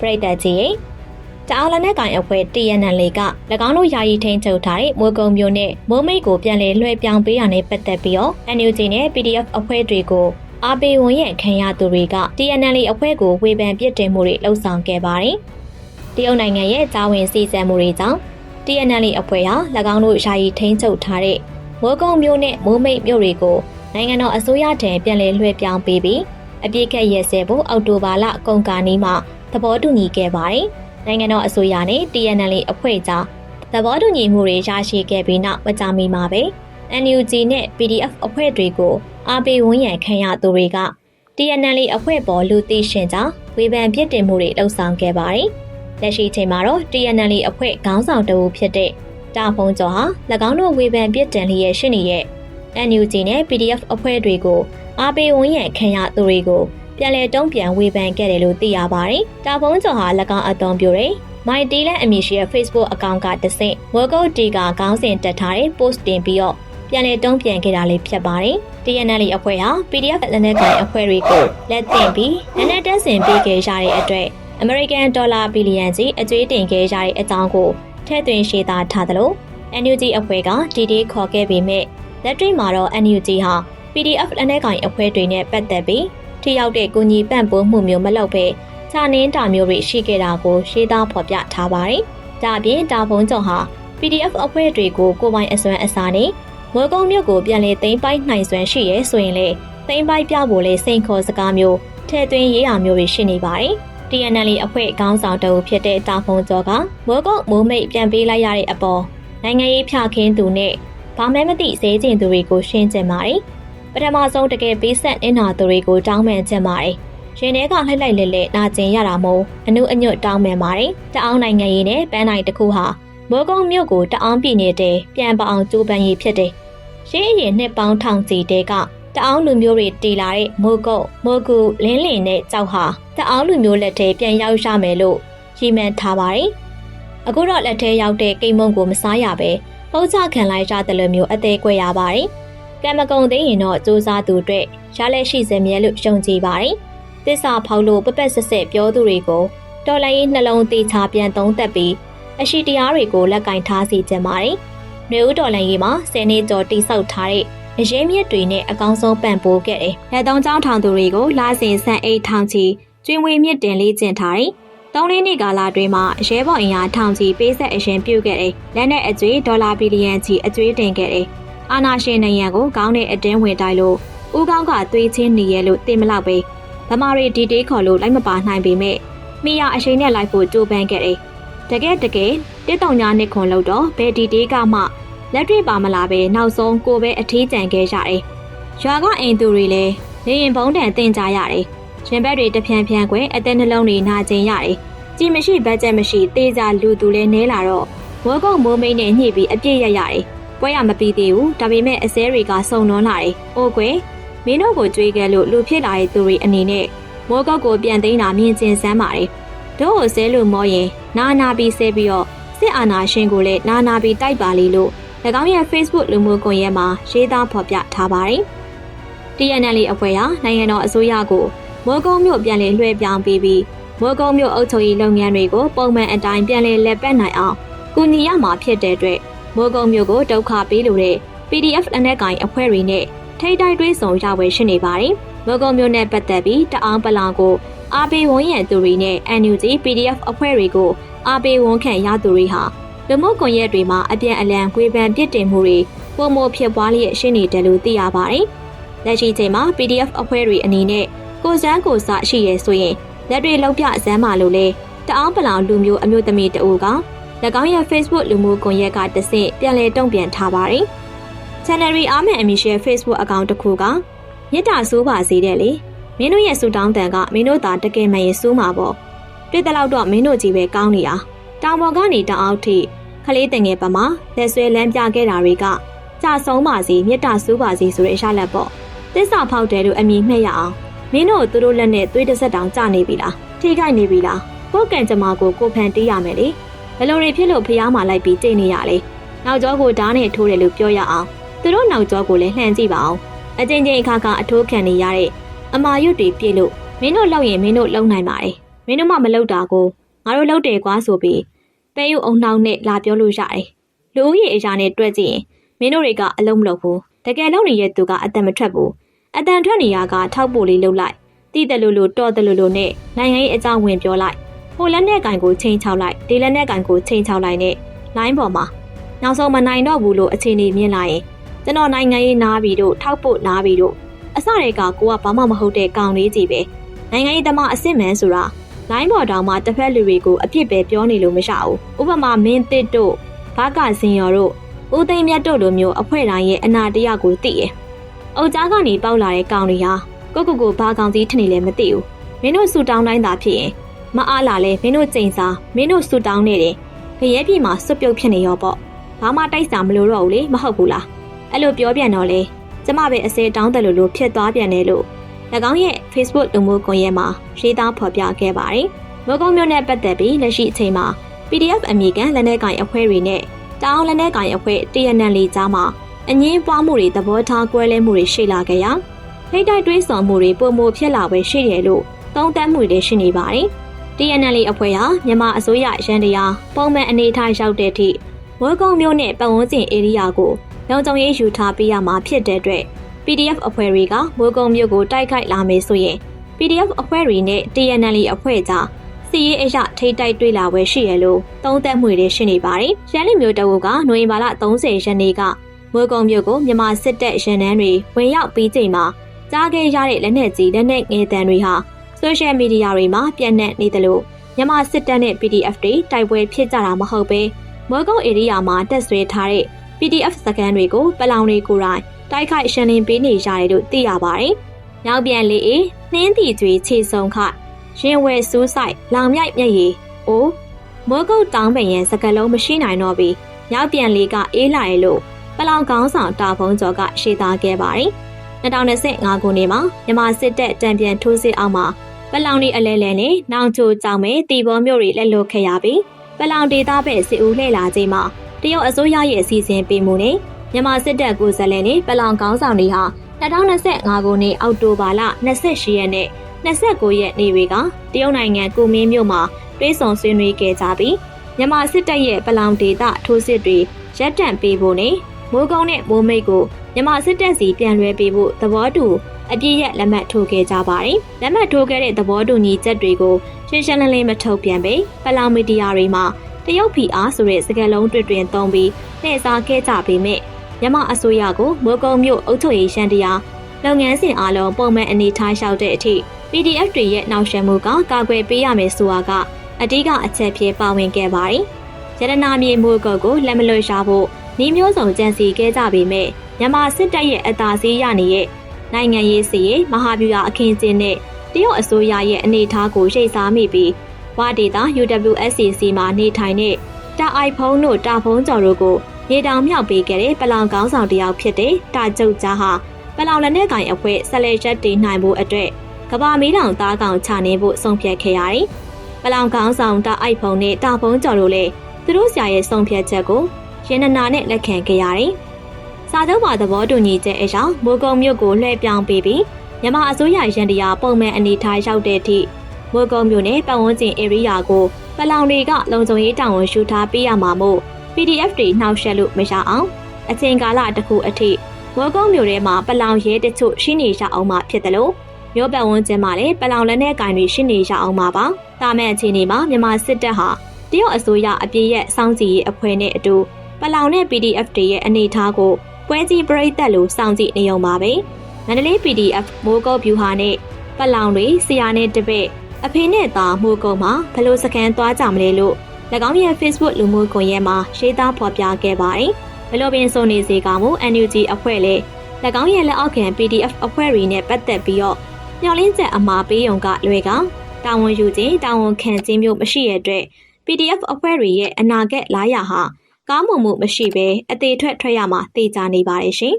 ပရိသတ်ကြီးရေတအောင်လက်နက်ကင်အဖွဲ့ TNL က၎င်းတို့ယာယီထိန်းချုပ်ထားတဲ့မိုးကုံမျိုးနဲ့မိုးမိတ်ကိုပြန်လည်လွှဲပြောင်းပေးရတဲ့ပတ်သက်ပြီးတော့ NUG နဲ့ PDF အဖွဲ့တွေကိုအာပေဝန်ရဲ့ခံရသူတွေက TNL အဖွဲ့ကိုဝေဖန်ပြစ်တင်မှုတွေလှုံ့ဆော်ခဲ့ပါတယ်။တရုတ်နိုင်ငံရဲ့တာဝန်စီစံမှုတွေကြောင့် TNL အဖွဲ့ဟာ၎င်းတို့ယာယီထိန်းချုပ်ထားတဲ့မိုးကုံမျိုးနဲ့မိုးမိတ်မျိုးတွေကိုနိုင်ငံတော်အစိုးရထံပြန်လည်လွှဲပြောင်းပေးပြီးအပြစ်ခတ်ရဲစဲဖို့အောက်တိုဘာလကုန်ကာနီးမှာ သဘောတူညီခဲ့ပါတယ်။နိုင်ငံတော်အစိုးရနဲ့ TNL အဖွဲ့ကြားသဘောတူညီမှုတွေရရှိခဲ့ပြီးနောက်မကြာမီမှာပဲ NUG နဲ့ PDF အဖွဲ့တွေကိုအားပေးဝန်းရံခံရသူတွေက TNL အဖွဲ့ပေါ်လူသိရှင်ကြောင့်ဝေဖန်ပြစ်တင်မှုတွေလှုံ့ဆော်ခဲ့ပါတယ်။လက်ရှိချိန်မှာတော့ TNL အဖွဲ့ခေါင်းဆောင်တအူဖြစ်တဲ့တာဖုံကျော်ဟာ၎င်းတို့ဝေဖန်ပြစ်တင်လျက်ရှိနေတဲ့ NUG နဲ့ PDF အဖွဲ့တွေကိုအားပေးဝန်းရံခံရသူတွေကို ပြန်လည်တုံ့ပြန်ဝေဖန်ခဲ့တယ်လို့သိရပါတယ်။တာဖုံကျော်ဟာ၎င်းအသွင်ပြိုတဲ့ My Day လက်အမည်ရှိတဲ့ Facebook အကောင့်ကတဆင့် Workout Day ကခေါင်းစဉ်တက်ထားတဲ့ post တင်ပြီးတော့ပြန်လည်တုံ့ပြန်ခဲ့တာလေးဖြစ်ပါတယ်။ TNL အဖွဲ့ဟာ PDF လက်နက်ကိုင်အဖွဲ့တွေကိုလက်တင်ပြီးလက်နက်တပ်ဆင်ပေးခဲ့ရတဲ့အတွက် American Dollar ဘီလီယံကြီးအကျွေးတင်ခဲ့ရတဲ့အကြောင်းကိုထည့်သွင်းရှင်းသားထားသလို NUG အဖွဲ့ကဒီဒီခေါ်ခဲ့ပေမဲ့လက်တွေ့မှာတော့ NUG ဟာ PDF လက်နက်ကိုင်အဖွဲ့တွေနဲ့ပတ်သက်ပြီး ထိရောက်တဲ့ကူညီပံ့ပိုးမှုမျိုးမလုပ်ဘဲခြာနင်းတာမျိုးတွေရှိခဲ့တာကိုရှင်းသားဖော်ပြထားပါတယ်။ဒါအပြင်တာဖုံကျော်ဟာ PDF အဖွဲ့တွေကိုကိုယ်ပိုင်အစွမ်းအစားနဲ့မော်ကုံမြို့ကိုပြန်လည်သိမ်းပိုက်နိုင်စွမ်းရှိရဲဆိုရင်လေသိမ်းပိုက်ပြဖို့လေစိန်ခေါ်စကားမျိုးထဲသွင်းရေးရာမျိုးတွေရှိနေပါတယ်။ TNL အဖွဲ့ခေါင်းဆောင်တအုပ်ဖြစ်တဲ့တာဖုံကျော်ကမော်ကုံမိုးမိတ်ပြန်ပေးလိုက်ရတဲ့အပေါ်နိုင်ငံရေးဖြခင်းသူနဲ့ဘာမှမသိစဲကျင်သူတွေကိုရှင်းကျင်ပါတယ်။ ပထမဆုံးတကယ်ပေးဆက်အင်နာသူတွေကိုတောင်းပန်ချင်ပါတယ်။ရင်ထဲကလှိုက်လိုက်လဲလဲနာကျင်ရတာမို့အနုအညွတ်တောင်းပန်ပါတယ်။တအောင်းနိုင်ငံရေးနဲ့ပန်းနိုင်တစ်ခုဟာမော်ကုံမြို့ကိုတအောင်းပြည်နေတဲ့ပြန်ပအောင်ကြိုးပမ်းရေးဖြစ်တယ်။ရှေးအရင်နှစ်ပေါင်းထောင်ချီတဲကတအောင်းလူမျိုးတွေတီလာတဲ့မိုးကုတ်မိုးကူလင်းလင်နဲ့ကြောက်ဟာတအောင်းလူမျိုးလက်ထဲပြန်ရောက်ရမယ်လို့ရည်မှန်းထားပါတယ်။အခုတော့လက်ထဲရောက်တဲ့ကိမုံကိုမစားရပဲပုတ်ချခံလိုက်ရတဲ့လိုမျိုးအသေးကွဲရပါတယ်။ ကံမကုံသိရင်တော့စူးစမ်းသူအတွက်ရလက်ရှိစမြဲလို့ယုံကြည်ပါတယ်။သစ္စာဖောက်လို့ပပက်ဆက်ဆက်ပြောသူတွေကိုတော်လိုင်းနှလုံးသေးချပြန်သုံးသက်ပြီးအရှိတရားတွေကိုလက်ကင်ထားစီကြပါတယ်။မျိုးတော်လိုင်းကြီးမှာဆယ်နှစ်ကျော်တိဆောက်ထားတဲ့အရေးမြစ်တွေနဲ့အကောင်းဆုံးပံ့ပိုးခဲ့တယ်။လက်သုံးချောင်းထောင်သူတွေကိုလာစဉ်ဆန်အိတ်ထောင်ချီကျွင်းဝေးမြစ်တင်လေးကျင့်ထားတယ်။သုံးလေးနှစ်ကာလအတွင်းမှာရဲဘော်အင်အားထောင်ချီပေးဆက်အရင်ပြုတ်ခဲ့တယ်။လက်နဲ့အကျွေးဒေါ်လာဘီလီယံချီအကျွေးတင်ခဲ့တယ်။ အာနာရှင်နိုင်ငံကိုကောင်းတဲ့အတင်းဝင်တိုက်လို့ဦးကောင်းကသွေးချင်းနေရလို့တင်မလောက်ပဲ။ဗမာတွေဒီတေးခေါ်လို့လိုက်မပါနိုင်ပေမဲ့မိရအရှိန်နဲ့လိုက်ဖို့ကြိုးပမ်းခဲ့တယ်။တကယ်တကယ်တစ်တောင်ညာနှစ်ခွန်လို့တော့ဘယ်ဒီတေးကမှလက်တွေ့ပါမလာပဲနောက်ဆုံးကိုပဲအထီးကျန်ခဲ့ကြတယ်။ရွာကအိမ်သူတွေလည်းလေရင်ဘုံတန်တင်ကြရတယ်။ရှင်ဘက်တွေတဖြန်းဖြန်းခွဲအသက်နှလုံးတွေနာကျင်ရတယ်။ကြည်မရှိဘတ်ဂျက်မရှိတေးကြလူသူလည်းနဲလာတော့မိုးကုတ်မိုးမိတ်နဲ့ညှိပြီးအပြည့်ရရတယ်။ ပွဲရမပြီးသေးဘူး။ဒါပေမဲ့အစဲတွေကစုံနှွန်းလာတယ်။အိုးကွယ်မင်းတို့ကိုကြွေးခဲ့လို့လူဖြစ်လာတဲ့သူတွေအနေနဲ့မိုးကုတ်ကိုပြန်သိမ်းတာမြင်ကျင်စမ်းပါတယ်။တို့ကိုဆဲလို့မောရင်နာနာပြီးဆဲပြီးတော့စစ်အာဏာရှင်ကိုလည်းနာနာပြီးတိုက်ပါလေလို့၎င်းရဲ့ Facebook လူမှုကွန်ရက်မှာရေးသားဖော်ပြထားပါတယ်။ TNL အဖွဲ့ဟာနိုင်ငံတော်အစိုးရကိုမိုးကုံမြို့ပြန်လည်လွှဲပြောင်းပေးပြီးမိုးကုံမြို့အုပ်ချုပ်ရေးလုပ်ငန်းတွေကိုပုံမှန်အတိုင်းပြန်လည်လက်ပတ်နိုင်အောင်ကူညီရမှာဖြစ်တဲ့အတွက် မိုးကုံမြို့ကိုဒုက္ခပေးလိုတဲ့ PDF အနက်ကင်အဖွဲ့တွေနဲ့ထိတိုက်တွဲဆောင်ရဝယ်ရှိနေပါတယ်။မိုးကုံမြို့နဲ့ပတ်သက်ပြီးတအောင်ပလောင်ကိုအာပေဝန်းရံသူတွေနဲ့ NUG PDF အဖွဲ့တွေကိုအာပေဝန်းခံရသူတွေဟာလူမှုကွန်ရက်တွေမှာအပြန်အလှန်ဝေဖန်ပြစ်တင်မှုတွေပုံမဖြစ်ပွားလျက်ရှိနေတယ်လို့သိရပါတယ်။လက်ရှိချိန်မှာ PDF အဖွဲ့တွေအနေနဲ့ကိုစန်းကိုစရှိရဲဆိုရင်လက်တွေလောက်ပြဇမ်းပါလို့လဲတအောင်းပလောင်လူမျိုးအမျိုးသမီးတအူက၎ င်းရဲ့ Facebook လူမှုကွန်ရက်ကတဆင့်ပြန်လည်တုံ့ပြန်ထားပါတယ်။ Channel ရီအားမန်အမီရှယ် Facebook အကောင့်တစ်ခုကမြစ်တာဆိုးပါစေတဲ့လေမင်းတို့ရဲ့ဆူတောင်းတန်ကမင်းတို့သာတကယ်မှရင်ဆိုးမှာပေါ့တွေ့တဲ့လောက်တော့မင်းတို့ကြီးပဲကောင်းနေတာတောင်ပေါ်ကနေတောင်အောက်ထိခလေးတင်ငယ်ပမာလက်ဆွဲလမ်းပြခဲ့တာတွေကကြဆုံးပါစီမြတ်တာစူးပါစီဆိုတဲ့အရာလက်ပေါ့သစ္စာဖောက်တယ်လို့အမည်မှတ်ရအောင်မင်းတို့သူတို့လက်နဲ့သွေးတစ်ဆက်တောင်ကြနေပြီလားထိခိုက်နေပြီလားကိုကံကြမ္မာကိုကိုဖန်တီးရမယ်လေ ဘယ်လိုတွေဖြစ်လို့ဖျားမာလိုက်ပြီးတိတ်နေရလဲနောက်ကျောကိုဓားနဲ့ထိုးတယ်လို့ပြောရအောင်သူတို့နောက်ကျောကိုလည်းလှန်ကြည့်ပါအောင်အချင်းချင်းအခါခါအထိုးခံနေရတဲ့အမာရွတ်တွေပြည့်လို့မင်းတို့လောက်ရင်မင်းတို့လုံနိုင်ပါတယ်မင်းတို့မှမလုပ်တာကိုငါတို့လုပ်တယ်ကွာဆိုပြီးပဲယူအုံနှောင်းနဲ့လာပြောလို့ရတယ်လူဦးရေအရာနဲ့တွက်ကြည့်ရင်မင်းတို့တွေကအလုံးမလုပ်ဘူးတကယ်လုံးနေတဲ့သူကအတန်မထွက်ဘူးအတန်ထွက်နေရကထောက်ပို့လေးလှုပ်လိုက်တိတယ်လို့လို့တော့တယ်လို့လို့နဲ့နိုင်ငံရေးအကြောင်းဝင်ပြောလိုက် ဟိုလက်နဲ့ကင်ကိုချိန်ချောက်လိုက်ဒီလက်နဲ့ကင်ကိုချိန်ချောက်လိုက်နဲ့လိုင်းပေါ်မှာနောက်ဆုံးမနိုင်တော့ဘူးလို့အခြေအနေမြင်လာရင်ကျွန်တော်နိုင်ငံရေးနားပြီးတော့ထောက်ပို့နားပြီးတော့အစတွေကကိုကဘာမှမဟုတ်တဲ့ကောင်လေးကြီးပဲနိုင်ငံရေးသမားအစ်စ်မန်ဆိုတာလိုင်းပေါ်တောင်မှတစ်ဖက်လူတွေကိုအပြစ်ပဲပြောနေလို့မရဘူးဥပမာမင်းတစ်တို့ဘာကစင်ရော်တို့ဦးသိမ်းမြတ်တို့လိုမျိုးအဖွဲ့တိုင်းရဲ့အနာတရားကိုသိရ။အုတ်ကြားကနေပေါက်လာတဲ့ကောင်တွေဟာကိုကိုကိုဘာကောင်စီထနေလဲမသိဘူး။မင်းတို့ဆူတောင်းတိုင်းသာဖြစ်ရင် မအားလာလဲမင်းတို့ကြိမ်စားမင်းတို့ဆူတောင်းနေတယ်။ခရဲပြည်မှာစွတ်ပြုတ်ဖြစ်နေရောပေါ့။ဘာမှတိုက်စာမလို့တော့ဘူးလေမဟုတ်ဘူးလား။အဲ့လိုပြောပြန်တော့လေကျမပဲအစဲတောင်းတယ်လို့လို့ဖြစ်သွားပြန်တယ်လို့၎င်းရဲ့ Facebook လူမှုကွန်ရက်မှာရေးသားဖော်ပြခဲ့ပါတယ်။မိုးကုံမျိုးနဲ့ပတ်သက်ပြီးလက်ရှိအချိန်မှာ PDF အမည်ကန်လက်နက်ကိုင်အဖွဲ့တွေနဲ့တောင်းလက်နက်ကိုင်အဖွဲ့ TNL လေးကြားမှာအငင်းပွားမှုတွေသဘောထားကွဲလဲမှုတွေရှိလာကြရာထိတ်တိုက်တွေးဆောင်မှုတွေပုံမဖြစ်လာပဲရှိတယ်လို့သုံးသပ်မှုတွေရှိနေပါတယ်။ TNL အဖွဲ့ဟာမြန်မာအစိုးရရန်တရားပုံမှန်အနေထားရောက်တဲ့အထိဝေကုံမျိုးနဲ့ပတ်ဝန်းကျင်ဧရိယာကိုလုံခြုံရေးယူထားပေးရမှာဖြစ်တဲ့အတွက် PDF အဖွဲ့တွေကမိုးကုံမြို့ကိုတိုက်ခိုက်လာမယ်ဆိုရင် PDF အဖွဲ့တွေနဲ့ TNL အဖွဲ့ကြားစီရေးအရထိတ်တိုက်တွေ့လာပွဲရှိရလို့သုံးသက်မှုတွေရှိနေပါတယ်။ရန်လီမျိုးတအုပ်ကနိုဝင်ဘာလ30ရက်နေ့ကမိုးကုံမြို့ကိုမြန်မာစစ်တပ်ရန်နန်းတွေဝင်ရောက်ပြီးချိန်မှာကြားခဲ့ရတဲ့လက်နက်ကြီးလက်နက်ငယ်တံတွေဟာ ဆိုရှယ်မီဒီယာတွေမှာပြန့်နှံ့နေတယ်လို့မြန်မာစစ်တပ်နဲ့ PDF တွေတိုက်ပွဲဖြစ်ကြတာမဟုတ်ပဲမိုးကုံဧရိယာမှာတက်ဆွဲထားတဲ့ PDF စကန်တွေကိုပလောင်တွေကိုယ်တိုင်တိုက်ခိုက်ရှင်းလင်းပေးနေရတယ်လို့သိရပါတယ်။နောက်ပြန်လေအေးနှင်းတီကျွေခြေဆုံခရင်ဝဲစူးဆိုင်လောင်မြိုက်မျက်ရည်အိုးမောကုတ်တောင်းပင်ရဲ့စကလုံးမရှိနိုင်တော့ပြီးနောက်ပြန်လေးကအေးလာရလို့ပလောင်ကောင်းဆောင်တာဖုံးကျော်ကရှေ့သားခဲ့ပါတယ်။2025ခုနှစ်မှာမြန်မာစစ်တပ်တံပြန်ထိုးစစ်အောက်မှာ ပလောင်ဒီအလဲလဲနဲ့နောင်ချိုကြောင်မဲတီဘောမျိုးတွေလက်လွတ်ခဲ့ရပြီးပလောင်ဒေသဘက်စစ်ဦးလှည့်လာချိန်မှာတရုတ်အစိုးရရဲ့အစီအစဉ်ပေးမှုနဲ့မြန်မာစစ်တပ်ကိုယ်စားလှယ်နဲ့ပလောင်ကောင်းဆောင်တွေဟာ2025ခုနှစ်အောက်တိုဘာလ28ရက်နေ့29ရက်နေ့တွေကတရုတ်နိုင်ငံကူမင်းမြို့မှာတွဲဆောင်ဆွေးနွေးခဲ့ကြပြီးမြန်မာစစ်တပ်ရဲ့ပလောင်ဒေသထိုးစစ်တွေရပ်တန့်ပေးဖို့နဲ့မိုးကုံနဲ့မိုးမိတ်ကိုမြန်မာစစ်တပ်စီပြန်လွှဲပေးဖို့သဘောတူ အပြည့်ရလက်မှတ်ထိုးခဲ့ကြပါတယ်။လက်မှတ်ထိုးခဲ့တဲ့သဘောတူညီချက်တွေကိုရှင်းရှင်းလင်းလင်းမထုတ်ပြန်ပေပလောင်မီဒီယာတွေမှာတရုတ်ဖီအားဆိုတဲ့စကားလုံးတွေ့တွင်သုံးပြီးနှိမ့်စားခဲ့ကြပေမဲ့မြန်မာအစိုးရကိုမိုးကုံမြို့အုပ်ချုပ်ရေးရှမ်းတရားလုပ်ငန်းစဉ်အလုံးပုံမှန်အနေထားလျှောက်တဲ့အထိ PDF တွေရဲ့နောက်ဆက်မှုကကာကွယ်ပေးရမယ်ဆိုတာကအဓိကအချက်ဖြစ်ပါဝင်ခဲ့ပါတယ်။ရတနာမြေမိုးကုတ်ကိုလက်မလွတ်ရှာဖို့နှီးမျိုးစုံကြံစီခဲ့ကြပေမဲ့မြန်မာစစ်တပ်ရဲ့အသာစီးရနေတဲ့ နိုင်ငံရေးစီရေးမဟာဗျူဟာအခင်းကျင်းတဲ့တရုတ်အစိုးရရဲ့အနေအထားကိုရှိတ်စားမိပြီးဝါဒေတာ UWSCC မှာနေထိုင်တဲ့တာအိုက်ဖုံးတို့တာဖုံးကျော်တို့ကိုရေတောင်မြောက်ပေးခဲ့တဲ့ပလောင်ကောင်းဆောင်တယောက်ဖြစ်တဲ့တာကျုပ်ကြားဟာပလောင်လက်နက်ကင်အဖွဲ့ဆက်လက်ရက်တည်နိုင်ဖို့အတွက်ကဘာမီးတောင်သားကောင်ချနေဖို့ဆုံးဖြတ်ခဲ့ရတယ်။ပလောင်ကောင်းဆောင်တာအိုက်ဖုံနဲ့တာဖုံးကျော်တို့လည်းသူတို့ဆရာရဲ့ဆုံးဖြတ်ချက်ကိုရင်းနနာနဲ့လက်ခံခဲ့ရတယ်။ စာချုပ်ပါသဘောတူညီချက်အရမိုးကုံမြို့ကိုလွှဲပြောင်းပေးပြီးမြန်မာအစိုးရရန်တရားပုံမှန်အနေထားရောက်တဲ့အထိမိုးကုံမြို့နယ်ပတ်ဝန်းကျင်ဧရိယာကိုပလောင်တွေကလုံခြုံရေးတာဝန်ယူထားပေးရမှာမို့ PDF တွေနှောက်ယှက်လို့မရအောင်အချိန်ကာလတစ်ခုအထိမိုးကုံမြို့ထဲမှာပလောင်ရဲတချို့ရှိနေရအောင်မှဖြစ်တယ်လို့မြို့ပတ်ဝန်းကျင်မှာလည်းပလောင်လက်နက်ကင်တွေရှိနေရအောင်မှာပါ။တာမဲ့အခြေအနေမှာမြန်မာစစ်တပ်ဟာတရုတ်အစိုးရအပြည့်ရဲ့စောင့်ကြည့်ရေးအဖွဲ့နဲ့အတူပလောင်နဲ့ PDF တွေရဲ့အနေအထားကို ပွဲကြီးပြိသက်လို့စောင့်ကြည့်နေုံပါပဲ။မန္တလေး PDF မိုးကုတ်ဗျူဟာနဲ့ပလောင်တွေဆရာနဲ့တပည့်အဖေနဲ့သားမိုးကုတ်မှာဘလို့စကန်သွားကြမလဲလို့၎င်းရဲ့ Facebook လူမှုကွန်ရက်မှာရေးသားဖော်ပြခဲ့ပါတယ်။ဘလို့ပင်ဆိုနေစေကမူ NUG အဖွဲ့လည်း၎င်းရဲ့လက်အောက်ခံ PDF အဖွဲ့တွေနဲ့ပတ်သက်ပြီးတော့ညှော်လင်းချက်အမှာပေးုံကလွယ်ကတာဝန်ယူခြင်းတာဝန်ခံခြင်းမျိုးမရှိရတဲ့ PDF အဖွဲ့တွေရဲ့အနာဂတ်လာရဟာ ကောင်းမွန်မှုမရှိဘဲအသေးထွက်ထွက်ရမှာသိကြနေပါတယ်ရှင်။